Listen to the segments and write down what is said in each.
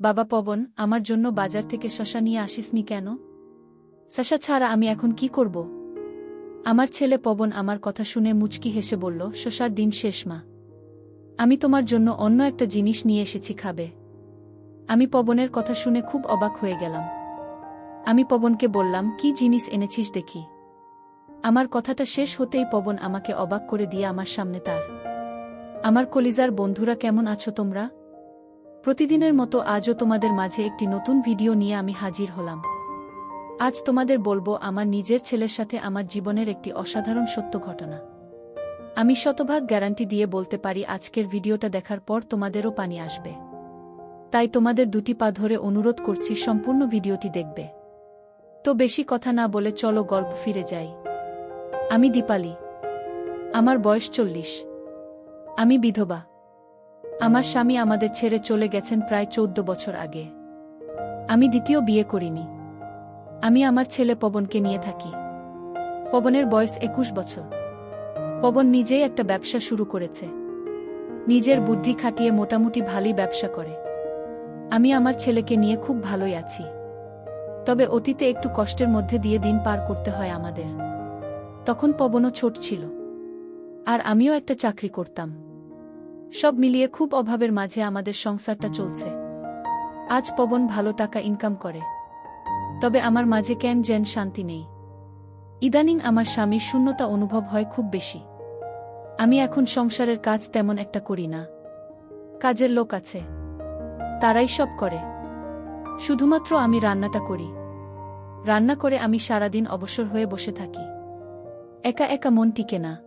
বাবা পবন, আমার জন্য বাজার থেকে শশা নিয়ে আসিসনি কেন? শশা ছাড়া আমি এখন কি করব? আমার ছেলে পবন আমার কথা শুনে মুচকি হেসে বলল, শশার দিন শেষ, মা। আমি তোমার জন্য অন্য একটা জিনিস নিয়ে এসেছি, খাবে। আমি পবনের কথা শুনে খুব অবাক হয়ে গেলাম। আমি পবনকে বললাম, কি জিনিস এনেছিস দেখি? আমার কথাটা শেষ হতেই পবন আমাকে অবাক করে দিয়ে আমার সামনে তার। আমার কলিজার বন্ধুরা কেমন আছো তোমরা? প্রতিদিনের মতো আজও তোমাদের মাঝে একটি নতুন ভিডিও নিয়ে আমি হাজির হলাম। আজ তোমাদের বলব আমার নিজের ছেলের সাথে আমার জীবনের একটি অসাধারণ সত্য ঘটনা। আমি শতভাগ গ্যারান্টি দিয়ে বলতে পারি আজকের ভিডিওটা দেখার পর তোমাদেরও পানি আসবে। তাই তোমাদের দুটি পা ধরে অনুরোধ করছি সম্পূর্ণ ভিডিওটি দেখবে। তো বেশি কথা না বলে চলো গল্প ফিরে যাই। আমি দীপালি। আমার বয়স চল্লিশ। আমি বিধবা। আমার স্বামী আমাদের ছেড়ে চলে গেছেন প্রায় চৌদ্দ বছর আগে। আমি দ্বিতীয় বিয়ে করিনি। আমি আমার ছেলে পবনকে নিয়ে থাকি। পবনের বয়স একুশ বছর। পবন নিজেই একটা ব্যবসা শুরু করেছে। নিজের বুদ্ধি খাটিয়ে মোটামুটি ভালোই ব্যবসা করে। আমি আমার ছেলেকে নিয়ে খুব ভালোই আছি। তবে অতীতে একটু কষ্টের মধ্যে দিয়ে দিন পার করতে হয় আমাদের। তখন পবনও ছোট ছিল। আর আমিও একটা চাকরি করতাম। সব মিলিয়ে খুব অভাবের মাঝে আমাদের সংসারটা চলছে। আজ পবন ভালো টাকা ইনকাম করে। তবে আমার মাঝে কেন যেন শান্তি নেই। ইদানিং আমার স্বামীর শূন্যতা অনুভব হয় খুব বেশি। আমি এখন সংসারের কাজ তেমন একটা করি না। কাজের লোক আছে। তারাই সব করে। শুধুমাত্র আমি রান্নাটা করি। রান্না করে আমি সারাদিন অবসর হয়ে বসে থাকি। একা একা মন টিকে না।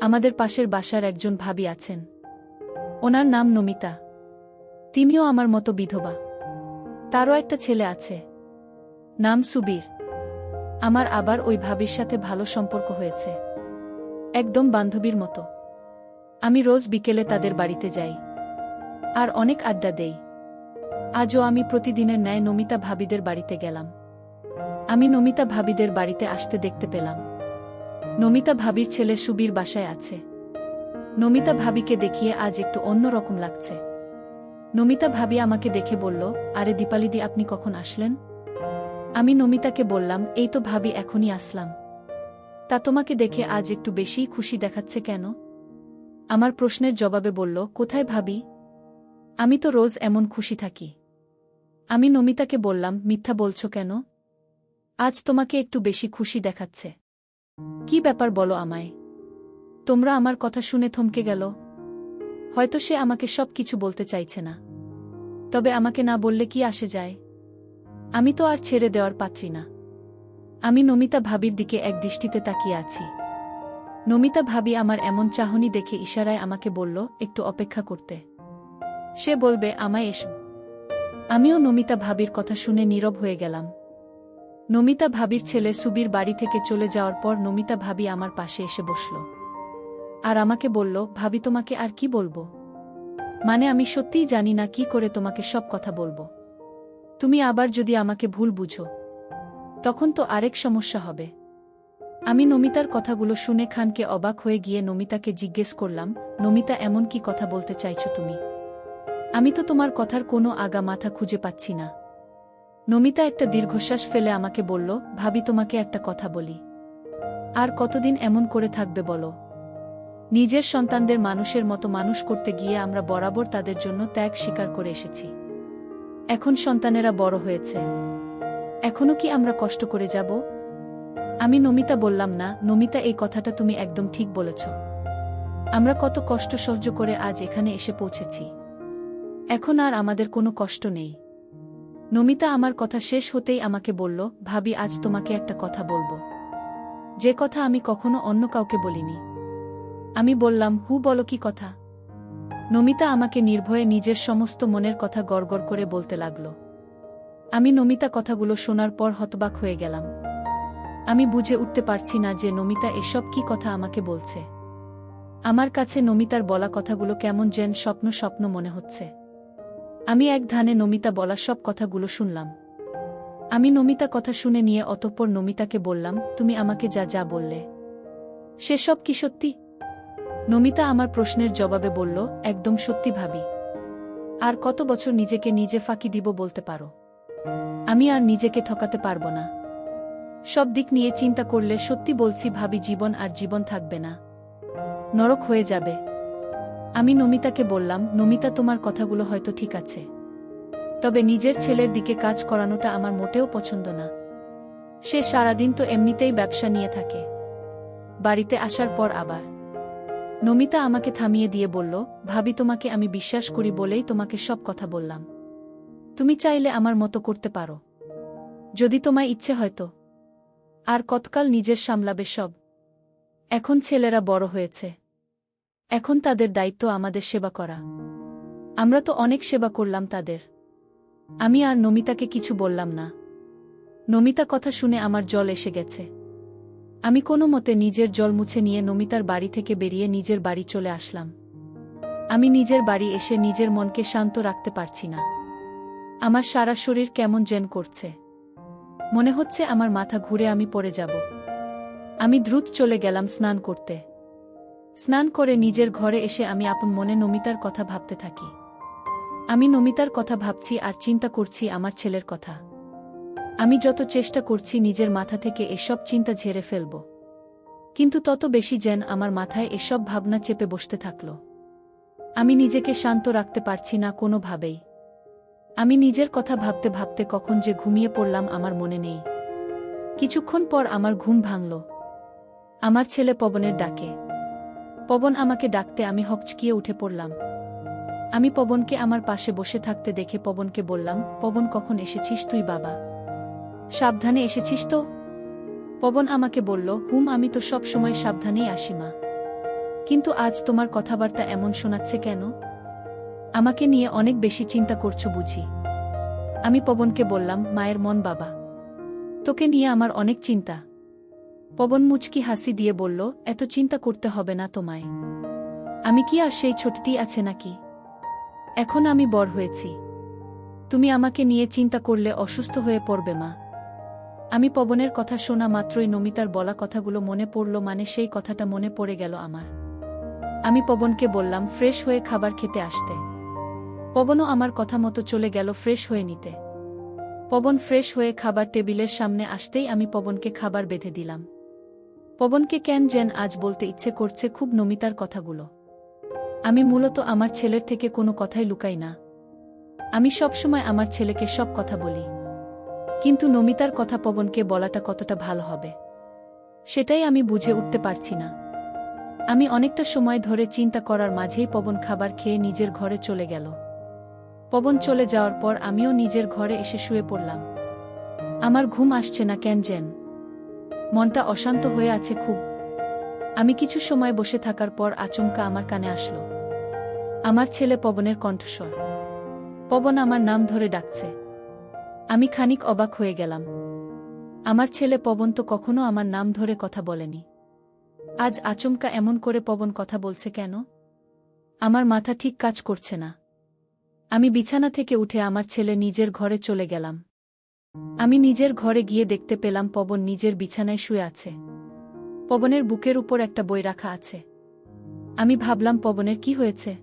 আমাদের পাশের বাসার একজন ভাবি আছেন। ওনার নাম নমিতা। তিনিও আমার মতো বিধবা। তারও একটা ছেলে আছে। নাম সুবীর। আমার আবার ওই ভাবির সাথে ভালো সম্পর্ক হয়েছে। একদম বান্ধবীর মতো। আমি রোজ বিকেলে তাদের বাড়িতে যাই। আর অনেক আড্ডা দেই। আজও আমি প্রতিদিনের ন্যায় নমিতা ভাবিদের বাড়িতে গেলাম। আমি নমিতা ভাবিদের বাড়িতে আসতে দেখতে পেলাম। নমিতা ভাবির ছেলে সুবীর বাসায় আছে। নমিতা ভাবিকে দেখিয়ে আজ একটু অন্যরকম লাগছে। নমিতা ভাবি আমাকে দেখে বলল, আরে দীপালিদি, আপনি কখন আসলেন? আমি নমিতাকে বললাম, এই তো ভাবি, এখনই আসলাম। তা তোমাকে দেখে আজ একটু বেশিই খুশি দেখাচ্ছে কেন? আমার প্রশ্নের জবাবে বলল, কোথায় ভাবি? আমি তো রোজ এমন খুশি থাকি। আমি নমিতাকে বললাম, মিথ্যা বলছো কেন? আজ তোমাকে একটু বেশি খুশি দেখাচ্ছে। কি ব্যাপার বলো আমায়? তোমরা আমার কথা শুনে থমকে গেল। হয়তো সে আমাকে সব কিছু বলতে চাইছে না। তবে আমাকে না বললে কি আসে যায়? আমি তো আর ছেড়ে দেওয়ার পাত্রী না। আমি নমিতা ভাবির দিকে এক দৃষ্টিতে তাকিয়ে আছি। নমিতা ভাবি আমার এমন চাহনি দেখে ইশারায় আমাকে বলল, একটু অপেক্ষা করতে। সে বলবে, আমায় এসো। আমিও নমিতা ভাবির কথা শুনে নীরব হয়ে গেলাম। নমিতা ভাবির ছেলে সুবির বাড়ি থেকে চলে যাওয়ার পর নমিতা ভাবি আমার পাশে এসে বসল। আর আমাকে বলল, ভাবি, তোমাকে আর কি বলব? মানে আমি সত্যিই জানি না কি করে তোমাকে সব কথা বলব। তুমি আবার যদি আমাকে ভুল বুঝো, তখন তো আরেক সমস্যা হবে। আমি নমিতার কথাগুলো শুনে খানকে অবাক হয়ে গিয়ে নমিতাকে জিজ্ঞেস করলাম, নমিতা, এমন কি কথা বলতে চাইছো তুমি? আমি তো তোমার কথার কোনো আগা মাথা খুঁজে পাচ্ছি না। নমিতা একটা দীর্ঘশ্বাস ফেলে আমাকে বলল, ভাবি, তোমাকে একটা কথা বলি। আর কতদিন এমন করে থাকবে বলো? নিজের সন্তানদের মানুষের মতো মানুষ করতে গিয়ে আমরা বরাবর তাদের জন্য ত্যাগ স্বীকার করে এসেছি। এখন সন্তানেরা বড় হয়েছে। এখনও কি আমরা কষ্ট করে যাব? আমি নমিতা বললাম, না, নমিতা, এই কথাটা তুমি একদম ঠিক বলেছ। আমরা কত কষ্ট সহ্য করে আজ এখানে এসে পৌঁছেছি। এখন আর আমাদের কোনো কষ্ট নেই। নমিতা আমার কথা শেষ হতেই আমাকে বলল, ভাবি, আজ তোমাকে একটা কথা বলব। যে কথা আমি কখনো অন্য কাউকে বলিনি। আমি বললাম, হু, বলো কি কথা? নমিতা আমাকে নির্ভয়ে নিজের সমস্ত মনের কথা গড়গড় করে বলতে লাগল। আমি নমিতা কথাগুলো শোনার পর হতবাক হয়ে গেলাম। আমি বুঝে উঠতে পারছি না যে নমিতা এসব কি কথা আমাকে বলছে। আমার কাছে নমিতার বলা কথাগুলো কেমন যেন স্বপ্ন স্বপ্ন মনে হচ্ছে। আমি এক ধানে নমিতা বলা সব কথাগুলো শুনলাম। আমি নমিতা কথা শুনে নিয়ে অতঃপর নমিতাকে বললাম, তুমি আমাকে যা যা বললে। সেসব কি সত্যি? নমিতা আমার প্রশ্নের জবাবে বলল, একদম সত্যি ভাবি। আর কত বছর নিজেকে নিজে ফাঁকি দিব বলতে পারো? আমি আর নিজেকে ঠকাতে পারব না। সব দিক নিয়ে চিন্তা করলে সত্যি বলছি ভাবি, জীবন আর জীবন থাকবে না। নরক হয়ে যাবে। আমি নমিতাকে বললাম, নমিতা, তোমার কথাগুলো হয়তো ঠিক আছে। তবে নিজের ছেলের দিকে কাজ করানোটা আমার মোটেও পছন্দ না। সে সারাদিন তো এমনিতেই ব্যবসা নিয়ে থাকে। বাড়িতে আসার পর আবার। নমিতা আমাকে থামিয়ে দিয়ে বলল, ভাবি, তোমাকে আমি বিশ্বাস করি বলেই তোমাকে সব কথা বললাম। তুমি চাইলে আমার মতো করতে পারো। যদি তোমায় ইচ্ছে হয়তো আর কতকাল নিজের সামলাবে সব। এখন ছেলেরা বড় হয়েছে। এখন তাদের দায়িত্ব আমাদের সেবা করা। আমরা তো অনেক সেবা করলাম তাদের। আমি আর নমিতাকে কিছু বললাম না। নমিতা কথা শুনে আমার জল এসে গেছে। আমি কোনো মতে নিজের জল মুছে নিয়ে নমিতার বাড়ি থেকে বেরিয়ে নিজের বাড়ি চলে আসলাম। আমি নিজের বাড়ি এসে নিজের মনকে শান্ত রাখতে পারছি না। আমার সারা শরীর কেমন জেন করছে। মনে হচ্ছে আমার মাথা ঘুরে আমি পড়ে যাব। আমি দ্রুত চলে গেলাম স্নান করতে। স্নান করে নিজের ঘরে এসে আমি আপন মনে নমিতার কথা ভাবতে থাকি। আমি নমিতার কথা ভাবছি আর চিন্তা করছি আমার ছেলের কথা। আমি যত চেষ্টা করছি নিজের মাথা থেকে এসব চিন্তা ঝেড়ে ফেলব। কিন্তু তত বেশি যেন আমার মাথায় এসব ভাবনা চেপে বসতে থাকল। আমি নিজেকে শান্ত রাখতে পারছি না কোনোভাবেই। আমি নিজের কথা ভাবতে ভাবতে কখন যে ঘুমিয়ে পড়লাম আমার মনে নেই। কিছুক্ষণ পর আমার ঘুম ভাঙল। আমার ছেলে পবনের ডাকে। পবন আমাকে ডাকতে আমি হকচকিয়ে উঠে পড়লাম। আমি পবনকে আমার পাশে বসে থাকতে দেখে পবনকে বললাম, পবন, কখন এসেছিস তুই, বাবা? সাবধানে এসেছিস তো? পবন আমাকে বলল, হুম, আমি তো সব সময় সাবধানেই আসি, মা। কিন্তু আজ তোমার কথাবার্তা এমন শোনাচ্ছে কেন? আমাকে নিয়ে অনেক বেশি চিন্তা করছ বুঝি। আমি পবনকে বললাম, মায়ের মন, বাবা। তোকে নিয়ে আমার অনেক চিন্তা। পবন মুচকি হাসি দিয়ে বলল, এত চিন্তা করতে হবে না তোমায়। আমি কি আর সেই ছোটটি আছে নাকি? এখন আমি বড় হয়েছি। তুমি আমাকে নিয়ে চিন্তা করলে অসুস্থ হয়ে পড়বে, মা। আমি পবনের কথা শোনা মাত্রই নমিতার বলা কথাগুলো মনে পড়ল মানে সেই কথাটা মনে পড়ে গেল আমার। আমি পবনকে বললাম, ফ্রেশ হয়ে খাবার খেতে আসতে। পবনও আমার কথা মতো চলে গেল ফ্রেশ হয়ে নিতে। পবন ফ্রেশ হয়ে খাবার টেবিলের সামনে আসতেই আমি পবনকে খাবার বেঁধে দিলাম। পবনকে কেন যেন আজ বলতে ইচ্ছে করছে খুব নমিতার কথাগুলো। আমি মূলত আমার ছেলের থেকে কোনো কথাই লুকাই না। আমি সবসময় আমার ছেলেকে সব কথা বলি। কিন্তু নমিতার কথা পবনকে বলাটা কতটা ভালো হবে, সেটাই আমি বুঝে উঠতে পারছি না। আমি অনেকটা সময় ধরে চিন্তা করার মাঝেই পবন খাবার খেয়ে নিজের ঘরে চলে গেল। পবন চলে যাওয়ার পর আমিও নিজের ঘরে এসে শুয়ে পড়লাম। আমার ঘুম আসছে না কেন যেন। মনটা অশান্ত হয়ে আছে খুব। আমি কিছু সময় বসে থাকার পর আচমকা আমার কানে আসলো। আমার ছেলে পবনের কণ্ঠস্বর। পবন আমার নাম ধরে ডাকছে। আমি খানিক অবাক হয়ে গেলাম। আমার ছেলে পবন তো কখনো আমার নাম ধরে কথা বলেনি। আজ আচমকা এমন করে পবন কথা বলছে কেন? আমার মাথা ঠিক কাজ করছে না। আমি বিছানা থেকে উঠে আমার ছেলে নিজের ঘরে চলে গেলাম। আমি নিজের ঘরে গিয়ে দেখতে পেলাম পবন নিজের বিছানায় শুয়ে আছে। পবনের বুকের উপর একটা বই রাখা আছে। আমি ভাবলাম, পবনের কি হয়েছে?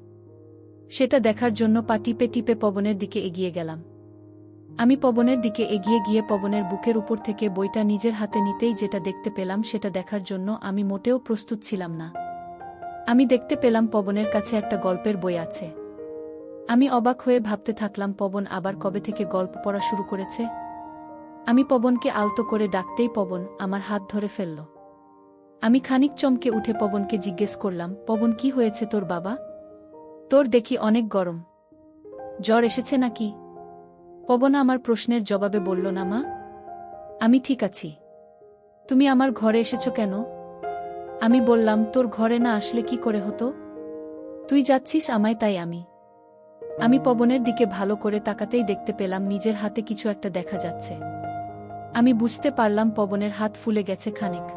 সেটা দেখার জন্য পা টিপে টিপে পবনের দিকে এগিয়ে গেলাম। আমি পবনের দিকে এগিয়ে গিয়ে পবনের বুকের উপর থেকে বইটা নিজের হাতে নিতেই যেটা দেখতে পেলাম সেটা দেখার জন্য আমি মোটেও প্রস্তুত ছিলাম না। আমি দেখতে পেলাম পবনের কাছে একটা গল্পের বই আছে। আমি অবাক হয়ে ভাবতে থাকলাম, পবন আবার কবে থেকে গল্প পড়া শুরু করেছে? আমি পবনকে আলতো করে ডাকতেই পবন আমার হাত ধরে ফেলল। আমি খানিক চমকে উঠে পবনকে জিজ্ঞেস করলাম, পবন, কি হয়েছে তোর বাবা? তোর দেখি অনেক গরম। জ্বর এসেছে নাকি? পবন আমার প্রশ্নের জবাবে বলল, না মা, আমি ঠিক আছি। তুমি আমার ঘরে এসেছ কেন? আমি বললাম, তোর ঘরে না আসলে কি করে হতো? তুই যাচ্ছিস আমায়, তাই আমি। আমি পবনের দিকে ভালো করে তাকাতেই দেখতে পেলাম, নিজের হাতে কিছু একটা দেখা যাচ্ছে। আমি বুঝতে পারলাম, পবনের হাত ফুলে গেছে খানিক।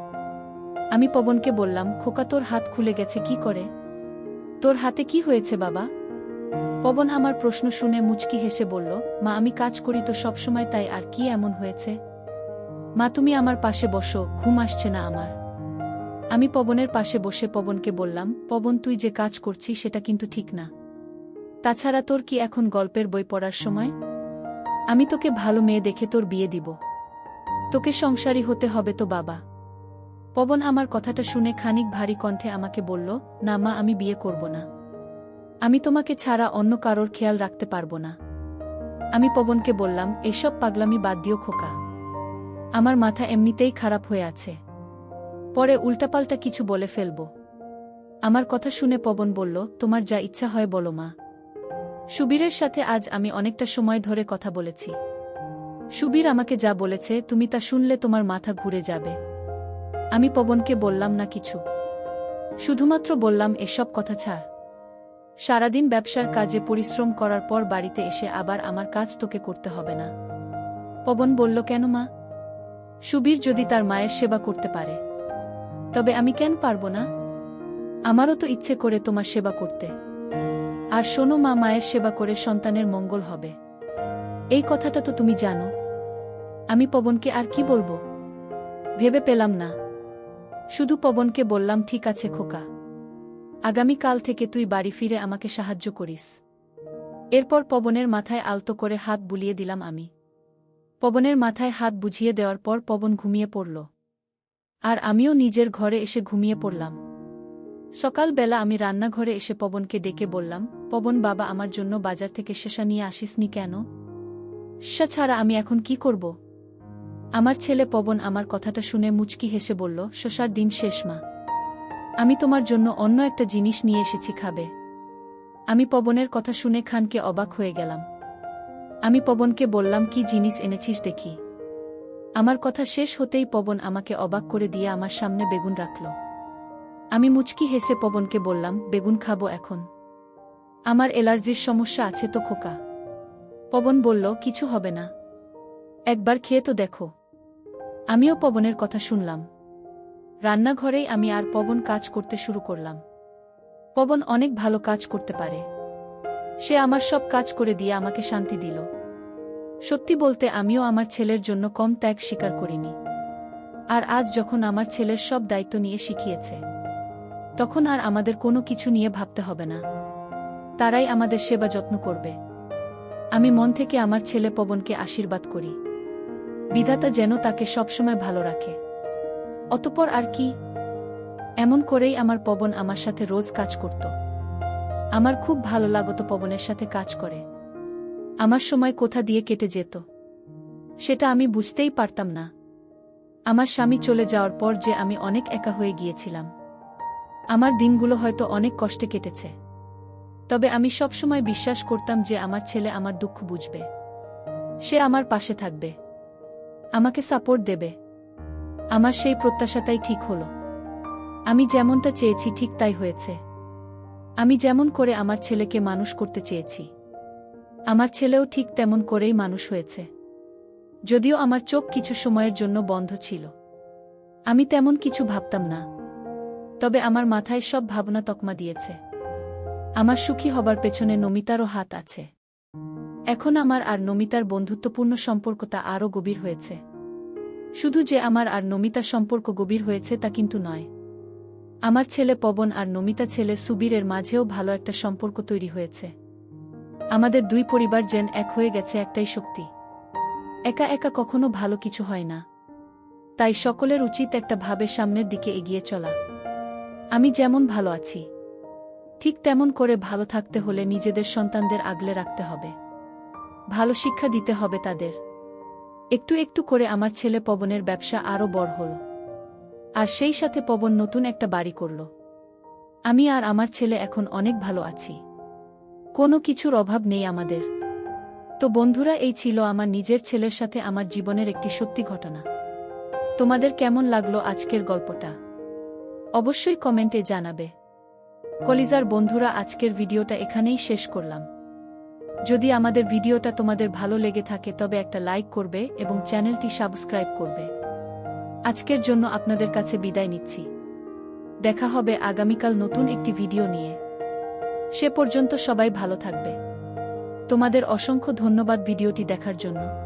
আমি পবনকে বললাম, খোকা, তোর হাত খুলে গেছে, কি করে? তোর হাতে কি হয়েছে, বাবা? পবন আমার প্রশ্ন শুনে মুচকি হেসে বলল, মা, আমি কাজ করি তো সবসময় তাই, আর কি এমন হয়েছে? মা, তুমি আমার পাশে বসো, ঘুম আসছে না আমার। আমি পবনের পাশে বসে পবনকে বললাম, পবন, তুই যে কাজ করছিস, সেটা কিন্তু ঠিক না। তাছাড়া তোর কি এখন গল্পের বই পড়ার সময়? আমি তোকে ভালো মেয়ে দেখে তোর বিয়ে দিব। তোকে সংসারী হতে হবে তো বাবা। পবন আমার কথাটা শুনে খানিক ভারী কণ্ঠে আমাকে বলল, না মা, আমি বিয়ে করব না। আমি তোমাকে ছাড়া অন্য কারোর খেয়াল রাখতে পারব না। আমি পবনকে বললাম, এসব পাগলামি বাদ দিও খোকা। আমার মাথা এমনিতেই খারাপ হয়ে আছে। পরে উল্টাপাল্টা কিছু বলে ফেলব। আমার কথা শুনে পবন বলল, তোমার যা ইচ্ছা হয় বলো মা। সুবীরের সাথে আজ আমি অনেকটা সময় ধরে কথা বলেছি। সুবীর আমাকে যা বলেছে, তুমি তা শুনলে তোমার মাথা ঘুরে যাবে। আমি পবনকে বললাম না কিছু। শুধুমাত্র বললাম, এসব কথা ছাড়। সারাদিন ব্যবসার কাজে পরিশ্রম করার পর বাড়িতে এসে আবার আমার কাজ তোকে করতে হবে না। পবন বলল, কেন মা? সুবীর যদি তার মায়ের সেবা করতে পারে। তবে আমি কেন পারব না? আমারও তো ইচ্ছে করে তোমার সেবা করতে। আর শোনো মা, মায়ের সেবা করে সন্তানের মঙ্গল হবে। এই কথাটা তো তুমি জানো। আমি পবনকে আর কি বলব? ভেবে পেলাম না। শুধু পবনকে বললাম, ঠিক আছে খোকা। আগামীকাল থেকে তুই বাড়ি ফিরে আমাকে সাহায্য করিস। এরপর পবনের মাথায় আলতো করে হাত বুলিয়ে দিলাম আমি। পবনের মাথায় হাত বুঝিয়ে দেওয়ার পর পবন ঘুমিয়ে পড়ল। আর আমিও নিজের ঘরে এসে ঘুমিয়ে পড়লাম। সকালবেলা আমি রান্নাঘরে এসে পবনকে ডেকে বললাম, পবন বাবা, আমার জন্য বাজার থেকে শেষা নিয়ে আসিসনি কেন? সা ছাড়া আমি এখন কি করব? আমার ছেলে পবন আমার কথাটা শুনে মুচকি হেসে বলল শশার দিন শেষ মা। আমি তোমার জন্য অন্য একটা জিনিস নিয়ে এসেছি খাবে। আমি পবনের কথা শুনে খানকে অবাক হয়ে গেলাম। আমি পবনকে বললাম, কি জিনিস এনেছিস দেখি? আমার কথা শেষ হতেই পবন আমাকে অবাক করে দিয়ে আমার সামনে বেগুন রাখল। আমি মুচকি হেসে পবনকে বললাম, বেগুন খাব এখন। আমার এলার্জির সমস্যা আছে তো খোকা। পবন বলল, কিছু হবে না। একবার খেয়ে তো দেখো। আমিও পবনের কথা শুনলাম। রান্নাঘরেই আমি আর পবন কাজ করতে শুরু করলাম। পবন অনেক ভালো কাজ করতে পারে। সে আমার সব কাজ করে দিয়ে আমাকে শান্তি দিল। সত্যি বলতে আমিও আমার ছেলের জন্য কম ত্যাগ স্বীকার করিনি। আর আজ যখন আমার ছেলের সব দায়িত্ব নিয়ে শিখিয়েছে, তখন আর আমাদের কোনো কিছু নিয়ে ভাবতে হবে না। তারাই আমাদের সেবা যত্ন করবে। আমি মন থেকে আমার ছেলে পবনকে আশীর্বাদ করি। বিধাতা যেন তাকে সবসময় ভালো রাখে। অতপর আর কি? এমন করেই আমার পবন আমার সাথে রোজ কাজ করত। আমার খুব ভালো লাগত পবনের সাথে কাজ করে। আমার সময় কোথা দিয়ে কেটে যেত? সেটা আমি বুঝতেই পারতাম না। আমার স্বামী চলে যাওয়ার পর যে আমি অনেক একা হয়ে গিয়েছিলাম। আমার দিনগুলো হয়তো অনেক কষ্টে কেটেছে। তবে আমি সবসময় বিশ্বাস করতাম যে আমার ছেলে আমার দুঃখ বুঝবে। সে আমার পাশে থাকবে। আমাকে সাপোর্ট দেবে। আমার সেই প্রত্যাশাটাই ঠিক হলো। আমি যেমনটা চেয়েছি ঠিক তাই হয়েছে। আমি যেমন করে আমার ছেলেকে মানুষ করতে চেয়েছি। আমার ছেলেও ঠিক তেমন করেই মানুষ হয়েছে। যদিও আমার চোখ কিছু সময়ের জন্য বন্ধ ছিল। আমি তেমন কিছু ভাবতাম না। তবে আমার মাথায় সব ভাবনা তকমা দিয়েছে। আমার সুখী হবার পেছনে নমিতারও হাত আছে। এখন আমার আর নমিতার বন্ধুত্বপূর্ণ সম্পর্কটা আরও গভীর হয়েছে। শুধু যে আমার আর নমিতা সম্পর্ক গভীর হয়েছে তা কিন্তু নয়। আমার ছেলে পবন আর নমিতা ছেলে সুবীরের মাঝেও ভালো একটা সম্পর্ক তৈরি হয়েছে। আমাদের দুই পরিবার যেন এক হয়ে গেছে একটাই শক্তি। একা একা কখনো ভালো কিছু হয় না। তাই সকলের উচিত একটা ভাবে সামনের দিকে এগিয়ে চলা। আমি যেমন ভালো আছি, ঠিক তেমন করে ভালো থাকতে হলে নিজেদের সন্তানদের আগলে রাখতে হবে। ভালো শিক্ষা দিতে হবে তাদের। একটু একটু করে আমার ছেলে পবনের ব্যবসা আরও বড় হল। আর সেই সাথে পবন নতুন একটা বাড়ি করল। আমি আর আমার ছেলে এখন অনেক ভালো আছি। কোনো কিছুর অভাব নেই আমাদের। তো বন্ধুরা, এই ছিল আমার নিজের ছেলের সাথে আমার জীবনের একটি সত্যি ঘটনা। তোমাদের কেমন লাগল আজকের গল্পটা? অবশ্যই কমেন্টে জানাবে। কলিজার বন্ধুরা, আজকের ভিডিওটা এখানেই শেষ করলাম। যদি আমাদের ভিডিওটা তোমাদের ভালো লেগে থাকে তবে একটা লাইক করবে এবং চ্যানেলটি সাবস্ক্রাইব করবে। আজকের জন্য আপনাদের কাছে বিদায় নিচ্ছি। দেখা হবে আগামীকাল নতুন একটি ভিডিও নিয়ে। সে পর্যন্ত সবাই ভালো থাকবে। তোমাদের অসংখ্য ধন্যবাদ ভিডিওটি দেখার জন্য।